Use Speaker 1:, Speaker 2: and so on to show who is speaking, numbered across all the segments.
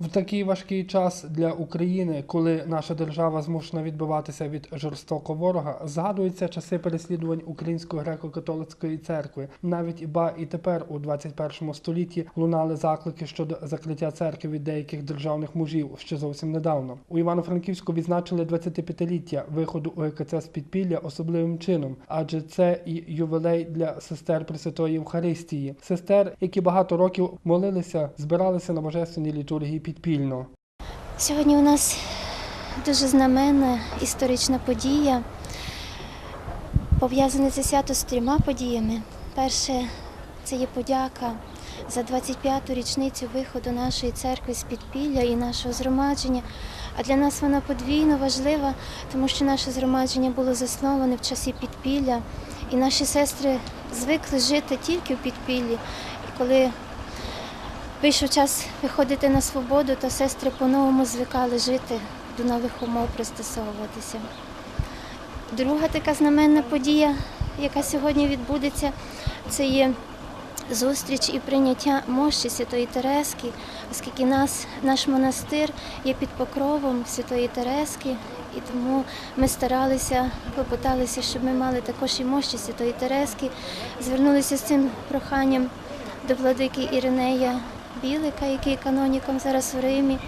Speaker 1: В такий важкий час для України, коли наша держава змушена відбиватися від жорстокого ворога, згадуються часи переслідувань Української греко-католицької церкви. Навіть іба і тепер, у 21 столітті, лунали заклики щодо закриття церкви від деяких державних мужів ще зовсім недавно. У Івано-Франківську відзначили 25-ліття виходу УГКЦ з підпілля особливим чином, адже це і ювілей для сестер Пресвятої Євхаристії, сестер, які багато років молилися, збиралися на божественній літургії підпільно.
Speaker 2: Сьогодні у нас дуже знаменна історична подія. Пов'язане це свято з трьома подіями. Перше це є подяка за 25-ту річницю виходу нашої церкви з підпілля і нашого згромадження. А для нас вона подвійно важлива, тому що наше згромадження було засноване в часі підпілля, і наші сестри звикли жити тільки в підпіллі. І коли Вийшов час виходити на свободу, та сестри по-новому звикали жити до нових умов, пристосовуватися. Друга така знаменна подія, яка сьогодні відбудеться, це є зустріч і прийняття мощі Святої Терески, оскільки нас, наш монастир є під покровом Святої Терески, і тому ми старалися, клопоталися, щоб ми мали також і мощі Святої Терески. Звернулися з цим проханням до владики Іринея Білика, який каноніком зараз у Римі.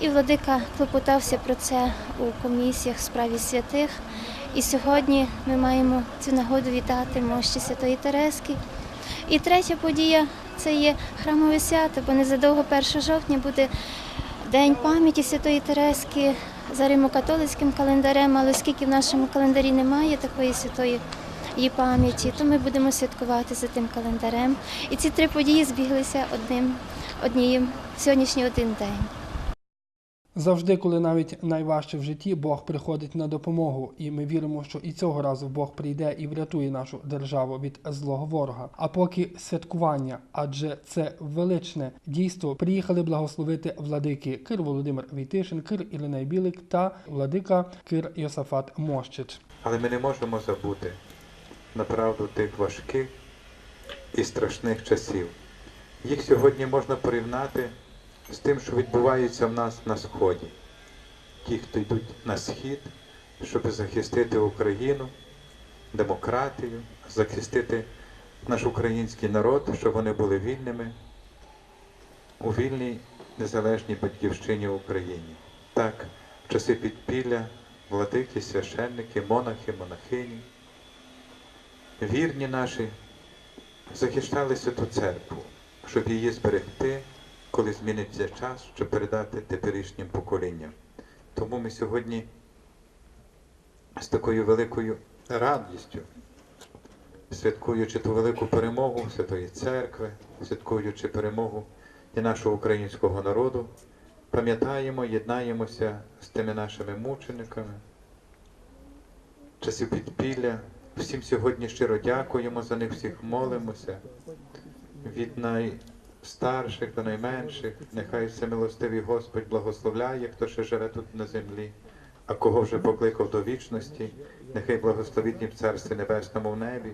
Speaker 2: І владика клопотався про це у комісіях в справі святих. І сьогодні ми маємо цю нагоду вітати мощі Святої Терески. І третя подія це є храмове свято, бо незадовго 1 жовтня буде День пам'яті Святої Терески за римокатолицьким календарем, але оскільки в нашому календарі немає такої святої її пам'яті, то ми будемо святкувати за тим календарем. І ці три події збіглися одним однією сьогоднішній один день.
Speaker 1: Завжди, коли навіть найважче в житті, Бог приходить на допомогу, і ми віримо, що і цього разу Бог прийде і врятує нашу державу від злого ворога. А поки святкування, адже це величне дійство, приїхали благословити владики Кир Володимир Війтишин, Кир Іриней Білик та владика Кир Йосафат Мощич.
Speaker 3: Але ми не можемо забути направду тих важких і страшних часів. Їх сьогодні можна порівняти з тим, що відбувається в нас на Сході. Ті, хто йдуть на схід, щоб захистити Україну, демократію, захистити наш український народ, щоб вони були вільними у вільній незалежній батьківщині в Україні. Так, в часи підпілля владики, священники, монахи, монахині, вірні наші захищали святу церкву, щоб її зберегти, коли зміниться час, щоб передати теперішнім поколінням. Тому ми сьогодні з такою великою радістю, святкуючи ту велику перемогу Святої Церкви, святкуючи перемогу і нашого українського народу, пам'ятаємо, єднаємося з тими нашими мучениками, часів підпілля. Всім сьогодні щиро дякуємо за них, всіх молимося. Від найстарших до найменших, нехай всемилостивий Господь благословляє, хто ще живе тут на землі, а кого вже покликав до вічності, нехай благословить в Царстві Небесному в небі.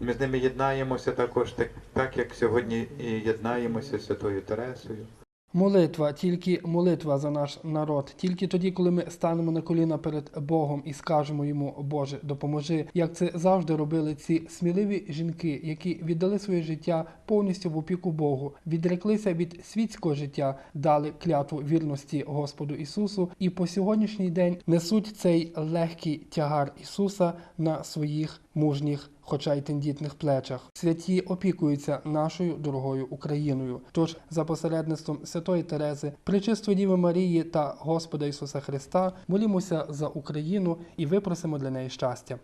Speaker 3: Ми з ними єднаємося також, так, так як сьогодні і єднаємося з Святою Тересою.
Speaker 1: Молитва, тільки молитва за наш народ, тільки тоді, коли ми станемо на коліна перед Богом і скажемо йому, Боже, допоможи, як це завжди робили ці сміливі жінки, які віддали своє життя повністю в опіку Богу, відреклися від світського життя, дали клятву вірності Господу Ісусу, і по сьогоднішній день несуть цей легкий тягар Ісуса на своїх мужніх хоча й тендітних плечах. Святі опікуються нашою дорогою Україною. Тож, за посередництвом Святої Терези, Пречистої Діви Марії та Господа Ісуса Христа, молімося за Україну і випросимо для неї щастя.